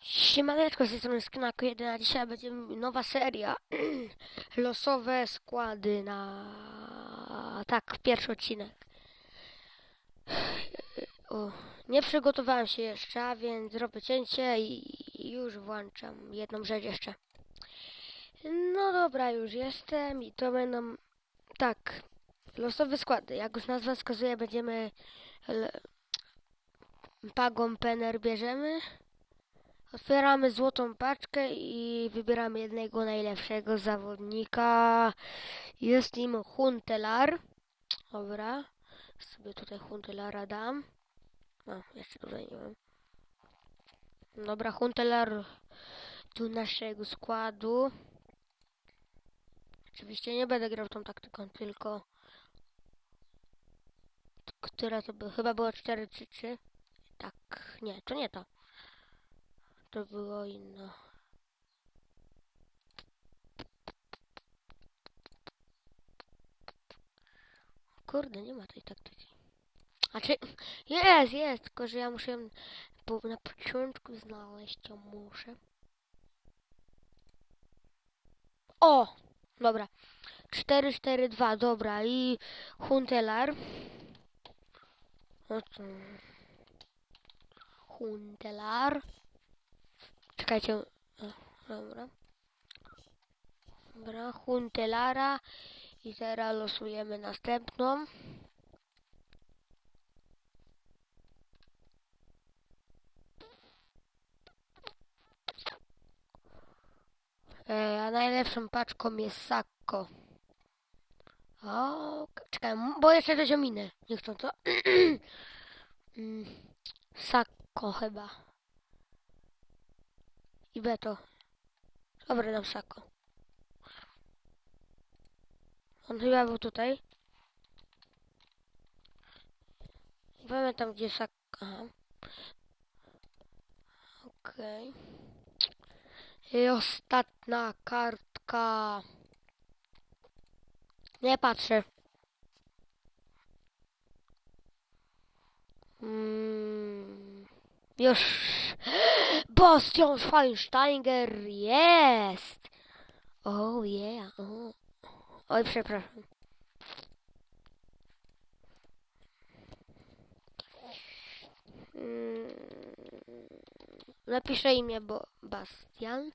Siemaneczko, z tej strony Sknaku 1, a dzisiaj będzie nowa seria Losowe składy na... Tak, pierwszy odcinek. O, Nie przygotowałem się jeszcze, więc zrobię cięcie i już włączam jedną rzecz jeszcze. No dobra, już jestem i to będą... Tak, losowe składy, jak już nazwa wskazuje, będziemy... Pagą Penner bierzemy Otwieramy złotą paczkę i wybieramy jednego najlepszego zawodnika. Jest nim Huntelar. Dobra. Sobie tutaj Huntelara dam. No, jeszcze tutaj nie mam. Dobra, Huntelar do naszego składu. Oczywiście nie będę grał tą taktyką, tylko... Która to by? Chyba było 4-3-3. Tak, nie, to nie to. To było inno. Kurde, nie ma tej taktyki. A. Jest, jest, tylko że ja muszę ją na początku znaleźć, ją muszę. O! Dobra. 4, 4, 2, dobra. I Huntelar. No. Huntelar. Czekajcie. Dobra. Dobra, Huntelara. I teraz losujemy następną. E, a najlepszą paczką jest Sakko. O, czekaj, bo jeszcze coś ominę. Nie chcą to. Mm, Sakko chyba. I Beto. Dobra, dam Sako. On chyba był tutaj. Nie pamiętam gdzie Sako. Aha. Okej. I ostatnia kartka. Nie patrzę. Mm, już. Bastian Schweinsteiger jest! Oh yeah. Oh. Oj, przepraszam. Mm, Napiszę imię, bo Bastian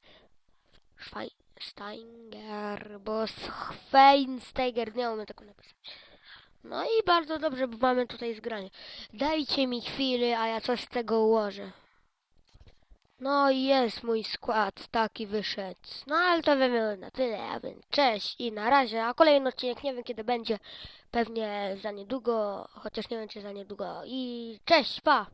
Schweinsteiger, bo Schweinsteiger nie umiem tego napisać. No i bardzo dobrze, bo mamy tutaj zgranie. Dajcie mi chwilę, a ja coś z tego ułożę. No i jest mój skład, taki wyszedł. No ale to wiemy na tyle, a więc cześć i na razie. A kolejny odcinek nie wiem kiedy będzie, pewnie za niedługo, chociaż nie wiem czy za niedługo. I cześć, pa!